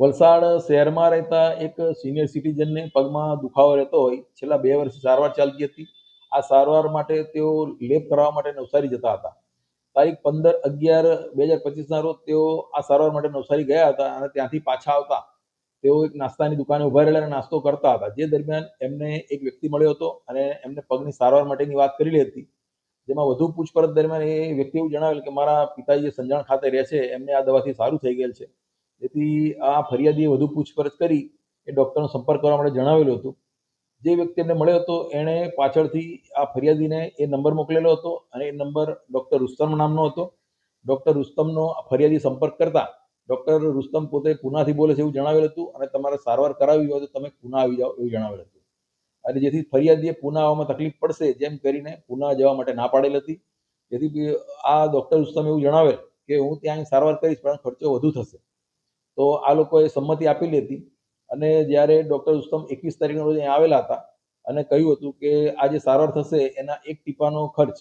વલસાડ શહેરમાં રહેતા એક સિનિયર સિટીઝનને પગમાં દુખાવો રહેતો હોય, છેલ્લા બે વર્ષથી સારવાર ચાલતી હતી. આ સારવાર માટે તેઓ લેપ કરાવવા માટે નવસારી જતા હતા. તારીખ પંદર અગિયાર બે હજાર પચીસના રોજ તેઓ આ સારવાર માટે નવસારી ગયા હતા અને ત્યાંથી પાછા આવતા. તેઓ એક નાસ્તાની દુકાને ઊભા રહેલા અને નાસ્તો કરતા હતા. જે દરમિયાન એમને એક વ્યક્તિ મળ્યો હતો અને એમને પગની સારવાર માટેની વાત કરેલી હતી. જેમાં વધુ પૂછપરછ દરમિયાન એ વ્યક્તિ એવું જણાવેલ કે, મારા પિતાજી સંજાણ ખાતે રહે છે, એમને આ દવાથી સારું થઈ ગયેલ છે. જેથી આ ફરિયાદીએ વધુ પૂછપરછ કરી એ ડૉક્ટરનો સંપર્ક કરવા માટે જણાવેલું હતું. જે વ્યક્તિ એમને મળ્યો હતો, એણે પાછળથી આ ફરિયાદીને એ નંબર મોકલેલો હતો અને એ નંબર ડૉક્ટર રુસ્તમ નામનો હતો. ડૉક્ટર રુસ્તમનો ફરિયાદી સંપર્ક કરતા ડૉક્ટર રુસ્તમ પોતે પુનાથી બોલે છે એવું જણાવેલ હતું અને તમારે સારવાર કરાવવી હોય તો તમે પુના આવી જાઓ એવું જણાવેલ હતું. અને જેથી ફરિયાદીએ પુના આવવામાં તકલીફ પડશે જેમ કરીને પુના જવા માટે ના પાડેલ હતી. જેથી આ ડૉક્ટર રુસ્તમ એવું જણાવેલ કે હું ત્યાં સારવાર કરીશ પણ ખર્ચો વધુ થશે. તો આ લોકોએ સંમતિ આપેલી હતી અને જ્યારે ડૉક્ટર ઉત્તમ એકવીસ તારીખના રોજ આવેલા હતા અને કહ્યું હતું કે આ જે સારવાર થશે એના એક ટીપાનો ખર્ચ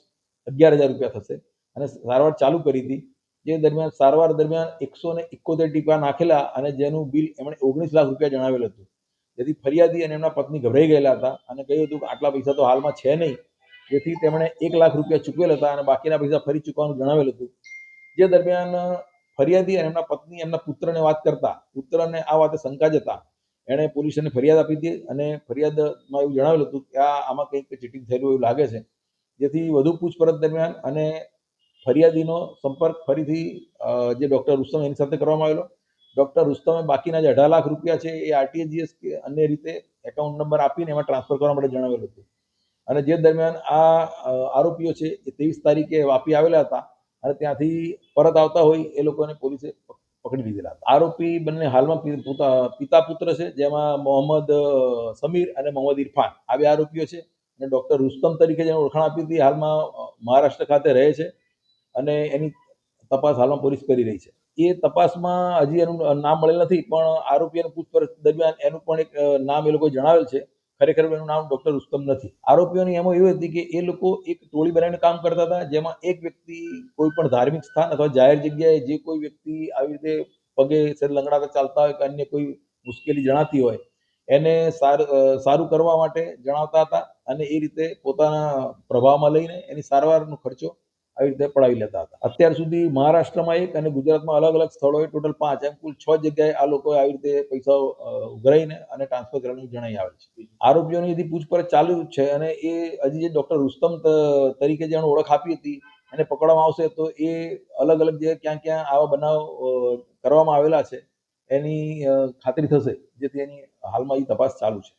અગિયાર હજાર રૂપિયા થશે અને સારવાર ચાલુ કરી હતી. જે દરમિયાન સારવાર દરમિયાન એકસો ને એકોતેર ટીપા નાખેલા અને જેનું બિલ એમણે ઓગણીસ લાખ રૂપિયા જણાવેલ હતું. જેથી ફરિયાદી અને એમના પત્ની ગભરાઈ ગયેલા હતા અને કહ્યું હતું કે આટલા પૈસા તો હાલમાં છે નહીં. જેથી તેમણે એક લાખ રૂપિયા ચૂકવેલ હતા અને બાકીના પૈસા ફરી ચૂકવવાનું જણાવેલ હતું. જે દરમિયાન ફરિયાદી અને એમના પત્ની એમના પુત્રને વાત કરતા, પુત્રને આ વાતે શંકા જતા. એણે પોલીસને ફરિયાદ આપી હતી અને ફરિયાદમાં એવું જણાવેલું હતું કે આ આમાં કંઈક ચીટિંગ થયેલું એવું લાગે છે. જેથી વધુ પૂછપરછ દરમિયાન અને ફરિયાદીનો સંપર્ક ફરીથી જે ડૉક્ટર રુસ્તમ એની સાથે કરવામાં આવેલો. ડૉક્ટર રુસ્તમે બાકીના જે અઢાર લાખ રૂપિયા છે એ આરટીજીએસ કે અન્ય રીતે એકાઉન્ટ નંબર આપીને એમાં ટ્રાન્સફર કરવા માટે જણાવેલું હતું. અને જે દરમિયાન આ આરોપીઓ છે એ ત્રેવીસ તારીખે વાપી આવેલા હતા. અને ત્યાંથી પરત આવતા હોય એ લોકોને પોલીસે પકડી લીધેલા આરોપી બંને હાલમાં પોતા- પિતા પુત્ર છે, જેમાં મોહમ્મદ સમીર અને મોહમ્મદ ઇરફાન. આ બે આરોપીઓ છે અને ડૉક્ટર રુસ્તમ તરીકે જેને ઓળખાણ આપી હતી હાલમાં મહારાષ્ટ્ર ખાતે રહે છે અને એની તપાસ હાલમાં પોલીસ કરી રહી છે. એ તપાસમાં હજી એનું નામ મળેલ નથી, પણ આરોપીઓની પૂછપરછ દરમિયાન એનું પણ એક નામ એ લોકોએ જણાવેલ છે. ખરેખર એનું નામ ડૉક્ટર રુસ્તમ નથી. આરોપીઓની એમાં એવી હતી કે એ લોકો એક ટોળી બનાવીને કામ કરતા હતા, જેમાં એક વ્યક્તિ કોઈ પણ ધાર્મિક સ્થાન અથવા જાહેર જગ્યાએ જે કોઈ વ્યક્તિ આવી રીતે પગે છે લંગડાતા ચાલતા હોય કે અન્ય કોઈ મુશ્કેલી જણાતી હોય, એને સારું સારું કરવા માટે જણાવતા હતા અને એ રીતે પોતાના પ્રભાવમાં લઈને એની સારવારનો ખર્ચો આવી રીતે પડાવી લેતા હતા. અત્યાર સુધી મહારાષ્ટ્રમાં એક અને ગુજરાતમાં અલગ અલગ સ્થળોએ ટોટલ પાંચ એમ કુલ છ જગ્યાએ આ લોકોએ આવી રીતે પૈસા ઉઘરાઈને અને ટ્રાન્સફર કરવાનું જણાઈ આવેલ છે. આરોપીઓની હજી પૂછપરછ ચાલુ જ છે અને એ હજી જે ડોક્ટર રુસ્તમ તરીકે જેણે ઓળખ આપી હતી, એને પકડવામાં આવશે તો એ અલગ અલગ જે ક્યાં ક્યાં આવા બનાવ કરવામાં આવેલા છે, એની ખાતરી થશે, જેથી એની હાલમાં એ તપાસ ચાલુ છે.